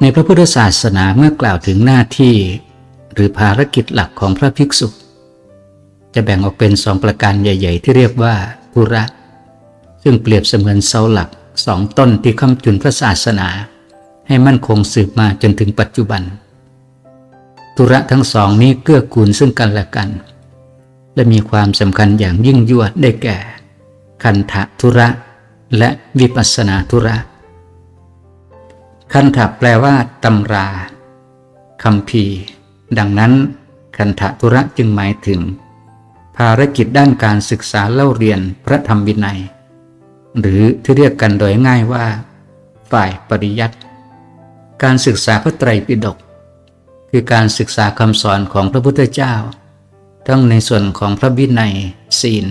ในพระพุทธศาสนาเมื่อกล่าวถึงหน้าที่ หรือภารกิจหลักของพระภิกษุ จะแบ่งออกเป็นสองประการใหญ่ ๆ ที่เรียกว่าธุระ ซึ่งเปรียบเสมือนเสาหลักสองต้นที่ค้ำจุนพระศาสนา ให้มั่นคงสืบมาจนถึงปัจจุบันธุระทั้งสองนี้เกื้อกูลซึ่งกันและกัน และมีความสำคัญอย่างยิ่งยวดได้แก่ คันธะธุระและวิปัสสนาธุระ คันธะแปลว่าตำราคำพีดังนั้น คันธะธุระจึงหมายถึง ภารกิจด้านการศึกษาเล่าเรียนพระธรรมวินัย หรือที่เรียกกันโดยง่ายว่า ฝ่ายปริยัติการศึกษาพระไตรปิฎกคือการศึกษาคำสอนของพระพุทธเจ้า ทั้งในส่วนของพระวินัย ศีล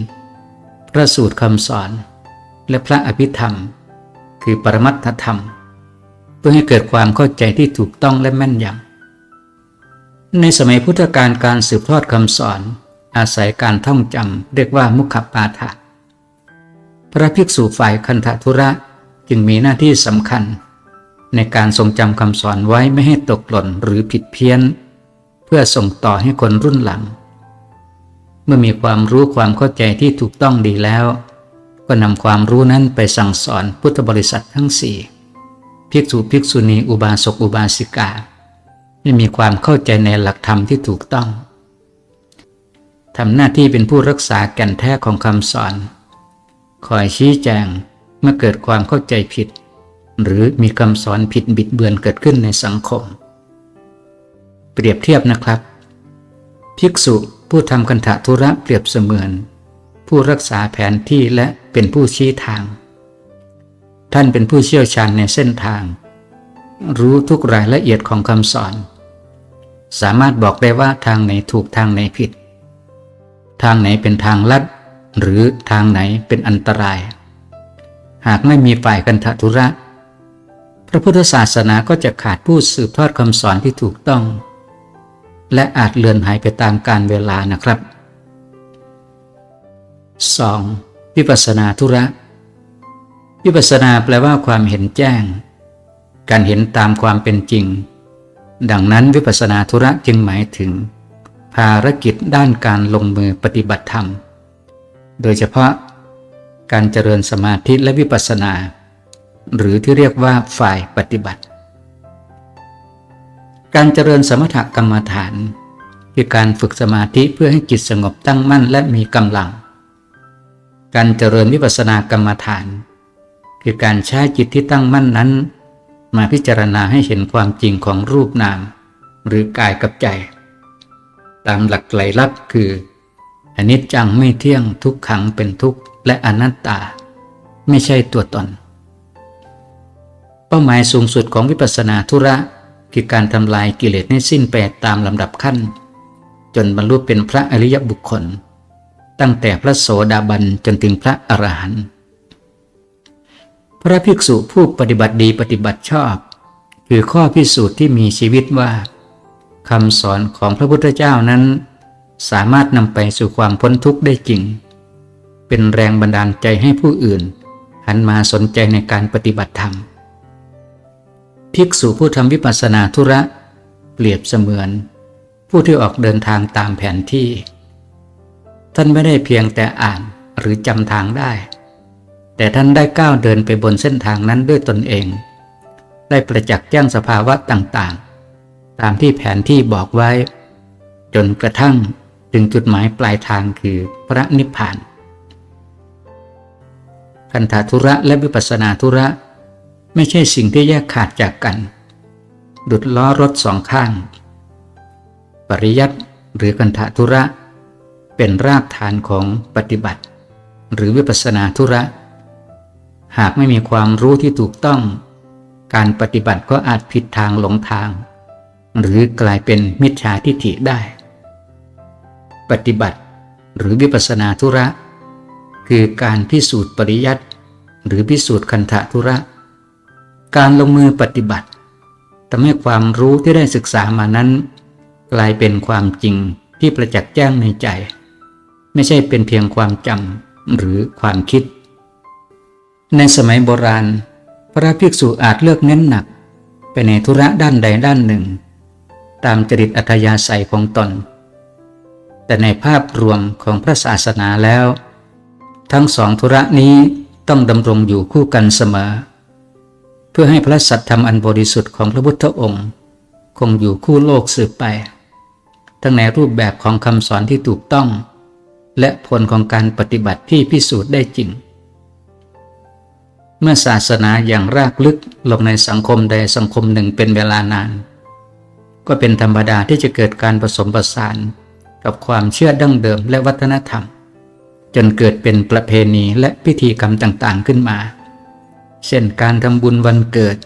พระสูตรคำสอน และพระอภิธรรม คือปรมัตถธรรม พื่อให้เกิดความเข้าใจที่ถูกต้องและแม่นยำ ในสมัยพุทธกาลการสืบทอดคำสอน อาศัยการท่องจำเรียกว่ามุขปาฐะพระภิกษุฝ่ายคันธทุระจึงมีหน้าที่สำคัญ ในการทรงจำคำสอนไว้ไม่ให้ตกหล่นหรือผิดเพี้ยน เพื่อส่งต่อให้คนรุ่นหลัง เมื่อมีความรู้ความเข้าใจที่ถูกต้องดีแล้ว ก็นำความรู้นั้นไปสั่งสอนพุทธบริษัททั้งสี่ ภิกษุภิกษุณีอุบาสกอุบาสิกาให้มีความเข้าใจในหลักธรรมที่ถูกต้องทำหน้าที่เป็นผู้รักษาแก่นแท้ของคำสอน คอยชี้แจงเมื่อเกิดความเข้าใจผิด หรือมีคำสอนผิดบิดเบือนเกิดขึ้นในสังคม เปรียบเทียบนะครับ ภิกษุผู้ทำคันธทุระเปรียบเสมือน ผู้รักษาแผนที่และเป็นผู้ชี้ทาง ท่านเป็นผู้เชี่ยวชาญในเส้นทาง รู้ทุกรายละเอียดของคำสอน สามารถบอกได้ว่าทางไหนถูกทางไหนผิด ทางไหนเป็นทางลัด หรือทางไหนเป็นอันตราย หากไม่มีฝ่ายกันททุระ พระพุทธศาสนาก็จะขาดผู้สืบทอดคำสอนที่ถูกต้อง และอาจเลือนหายไปตามกาลเวลานะครับ 2. วิปัสสนาธุระ วิปัสสนาแปลว่าความเห็นแจ้ง การเห็นตามความเป็นจริง ดังนั้นวิปัสสนาธุระจึงหมายถึง ภารกิจด้านการลงมือปฏิบัติธรรม โดยเฉพาะการเจริญสมาธิและวิปัสสนา หรือที่เรียกว่าฝ่ายปฏิบัติ การเจริญสมถกรรมฐานคือการฝึกสมาธิเพื่อให้จิตสงบตั้งมั่นและมีกำลัง การเจริญวิปัสสนากรรมฐาน คือการใช้จิตที่ตั้งมั่นนั้น มาพิจารณาให้เห็นความจริงของรูปนาม หรือกายกับใจ ตามหลักไตรลักษ์คืออนิจจังไม่เที่ยงทุกขังเป็นทุกข์และอนัตตา ไม่ใช่ตัวตน เป้าหมายสูงสุดของวิปัสสนาธุระคือการทำลายกิเลสให้สิ้นไปตามลำดับขั้น จนบรรลุเป็นพระอริยบุคคล ตั้งแต่พระโสดาบันจนถึงพระอรหันต์ พระภิกษุผู้ปฏิบัติดีปฏิบัติชอบ คือข้อพิสูจน์ที่มีชีวิตว่าคำสอนของพระพุทธเจ้านั้น สามารถนำไปสู่ความพ้นทุกข์ได้จริง เป็นแรงบันดาลใจให้ผู้อื่น หันมาสนใจในการปฏิบัติธรรม ภิกษุผู้ทำวิปัสสนาธุระ เปรียบเสมือน ผู้ที่ออกเดินทางตามแผนที่ ท่านไม่ได้เพียงแต่อ่านหรือจำทางได้ แต่ท่านได้ก้าวเดินไปบนเส้นทางนั้นด้วยตนเอง ได้ประจักษ์แจ้งสภาวะต่างๆ ตามที่แผนที่บอกไว้ จนกระทั่งถึงจุดหมายปลายทางคือพระนิพพานคันธทุระและวิปัสนาธุระไม่ใช่สิ่งที่แยกขาดจากกัน ดุดล้อรถสองข้าง ปริยัติหรือคันธทุระ เป็นรากฐานของปฏิบัติ หรือวิปัสนาธุระ หากไม่มีความรู้ที่ถูกต้อง การปฏิบัติก็อาจผิดทางหลงทาง หรือกลายเป็นมิจฉาทิฏฐิได้ ปฏิบัติหรือวิปัสนาธุระ คือการพิสูจน์ปริยัติหรือพิสูจน์คันธทุระ การลงมือปฏิบัติทำให้ความรู้ที่ได้ศึกษามานั้น กลายเป็นความจริงที่ประจักษ์แจ้งในใจ ไม่ใช่เป็นเพียงความจำหรือความคิด ในสมัยโบราณ พระภิกษุอาจเลือกเน้นหนัก ไปในธุระด้านใดด้านหนึ่ง ตามจริตอัธยาศัยของตน แต่ในภาพรวมของพระศาสนาแล้ว ทั้งสองธุระนี้ต้องดำรงอยู่คู่กันเสมอ เพื่อให้พระสัตธรรมอันบริสุทธิ์ของพระพุทธองค์ คงอยู่คู่โลกสืบไป ทั้งในรูปแบบของคำสอนที่ถูกต้อง และผลของการปฏิบัติที่พิสูจน์ได้จริง เมื่อศาสนาอย่างรากลึกลงในสังคมใดสังคมหนึ่งเป็นเวลานาน ก็เป็นธรรมดาที่จะเกิดการผสมผสาน กับความเชื่อดั้งเดิมและวัฒนธรรม จนเกิดเป็นประเพณีและพิธีกรรมต่างๆขึ้นมา เช่นการทำบุญวันเกิด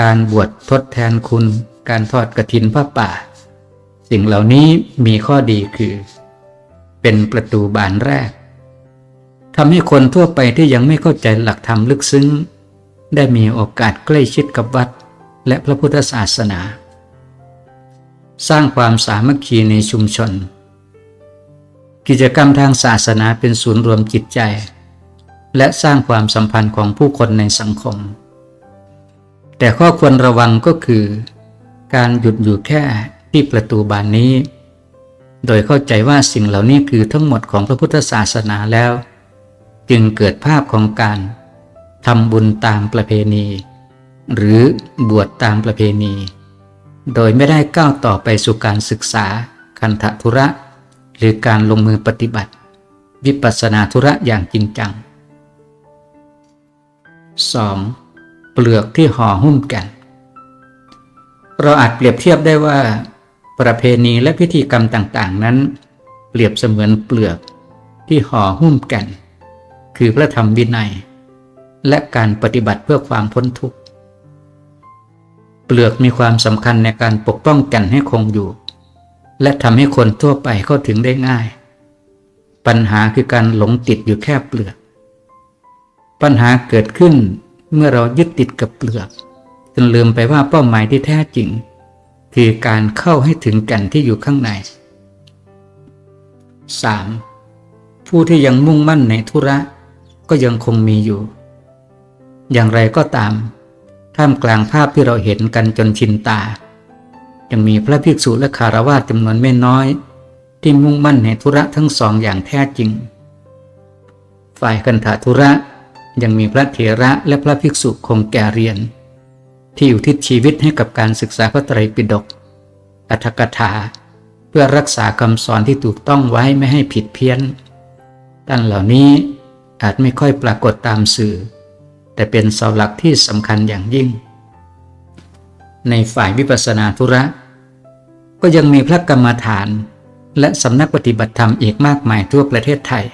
การบวชทดแทนคุณ การทอดกระถินพระป่า สิ่งเหล่านี้มีข้อดีคือ เป็นประตูบานแรก ทำให้คนทั่วไปที่ยังไม่เข้าใจหลักธรรมลึกซึ้ง ได้มีโอกาสใกล้ชิดกับวัด และพระพุทธศาสนา สร้างความสามัคคีในชุมชน กิจกรรมทางศาสนาเป็นศูนย์รวมจิตใจ และสร้างความสัมพันธ์ของผู้คนในสังคม แต่ข้อควรระวังก็คือ การหยุดอยู่แค่ที่ประตูบานนี้ โดยเข้าใจว่าสิ่งเหล่านี้คือทั้งหมดของพระพุทธศาสนาแล้ว จึงเกิดภาพของการทำบุญตามประเพณี หรือบวชตามประเพณี โดยไม่ได้ก้าวต่อไปสู่การศึกษาคันธทุระ หรือการลงมือปฏิบัติ วิปัสสนาธุระอย่างจริงจัง 2. เปลือกที่ห่อหุ้มกัน เราอาจเปรียบเทียบได้ว่า ประเพณีและพิธีกรรมต่าง ๆ นั้น เปรียบเสมือนเปลือกที่ห่อหุ้มกัน คือพระธรรมวินัย และการปฏิบัติเพื่อความพ้นทุกข์ เปลือกมีความสำคัญในการปกป้องกันให้คงอยู่ และทำให้คนทั่วไปเข้าถึงได้ง่าย ปัญหาคือการหลงติดอยู่แค่เปลือก ปัญหาเกิดขึ้นเมื่อเรายึดติดกับเปลือกจนลืมไปว่าเป้าหมายที่แท้จริง คือการเข้าให้ถึงแก่นที่อยู่ข้างใน 3. ผู้ที่ยังมุ่งมั่นในธุระ ก็ยังคงมีอยู่ อย่างไรก็ตาม ท่ามกลางภาพที่เราเห็นกันจนชินตา ยังมีพระภิกษุและคารวะจำนวนไม่น้อย ที่มุ่งมั่นในธุระทั้งสองอย่างแท้จริง ฝ่ายคันธธุระยังมีพระเถระและพระภิกษุคงแก่เรียน ที่อยู่ทิศชีวิตให้กับการศึกษาพระไตรปิฎกอัธกถา เพื่อรักษาคำสอนที่ถูกต้องไว้ไม่ให้ผิดเพี้ยนท่านเหล่านี้ อาจไม่ค่อยปรากฏตามสื่อ แต่เป็นเสาหลักที่สำคัญอย่างยิ่ง ในฝ่ายวิปัสสนาธุระ ก็ยังมีพระกรรมฐาน และสำนักปฏิบัติธรรมอีกมากมายทั่วประเทศไทย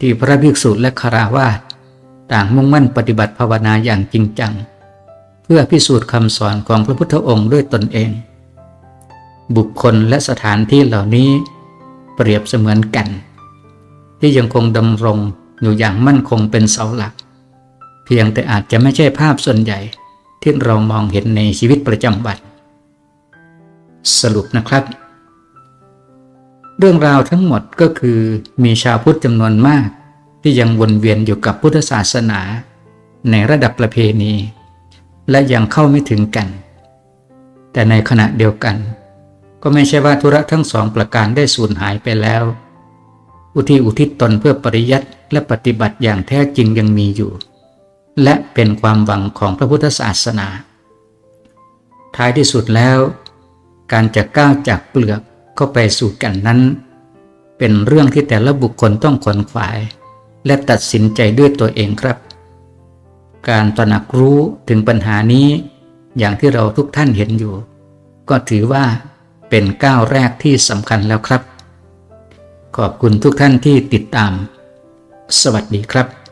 ที่พระภิกษุและคาราวาสต่างมุ่งมั่นปฏิบัติภาวนาอย่างจริงจัง เพื่อพิสูจน์คำสอนของพระพุทธองค์ด้วยตนเอง บุคคลและสถานที่เหล่านี้เปรียบเสมือนกัน ที่ยังคงดำรง อยู่อย่างมั่นคงเป็นเสาหลัก เพียงแต่อาจจะไม่ใช่ภาพส่วนใหญ่ที่เรามองเห็นในชีวิตประจำวัน สรุปนะครับ เรื่องราวทั้งหมดก็คือมีชาวพุทธจำนวนมาก ที่ยังวนเวียนอยู่กับพุทธศาสนา ในระดับประเพณี และยังเข้าไม่ถึงกัน แต่ในขณะเดียวกัน ก็ไม่ใช่ว่าธุระทั้งสองประการได้สูญหายไปแล้ว อุทิอุทิศตนเพื่อปริยัติและปฏิบัติอย่างแท้จริงยังมีอยู่ และเป็นความหวังของพระพุทธศาสนา ท้ายที่สุดแล้ว การจะก้าวจากเปลือกเข้าไปสู่แก่นนั้น เป็นเรื่องที่แต่ละบุคคลต้องขวนขวาย และตัดสินใจด้วยตัวเองครับ การตระหนักรู้ถึงปัญหานี้อย่างที่เราทุกท่านเห็นอยู่ ก็ถือว่าเป็นก้าวแรกที่สำคัญแล้วครับ ขอบคุณทุกท่านที่ติดตาม สวัสดีครับ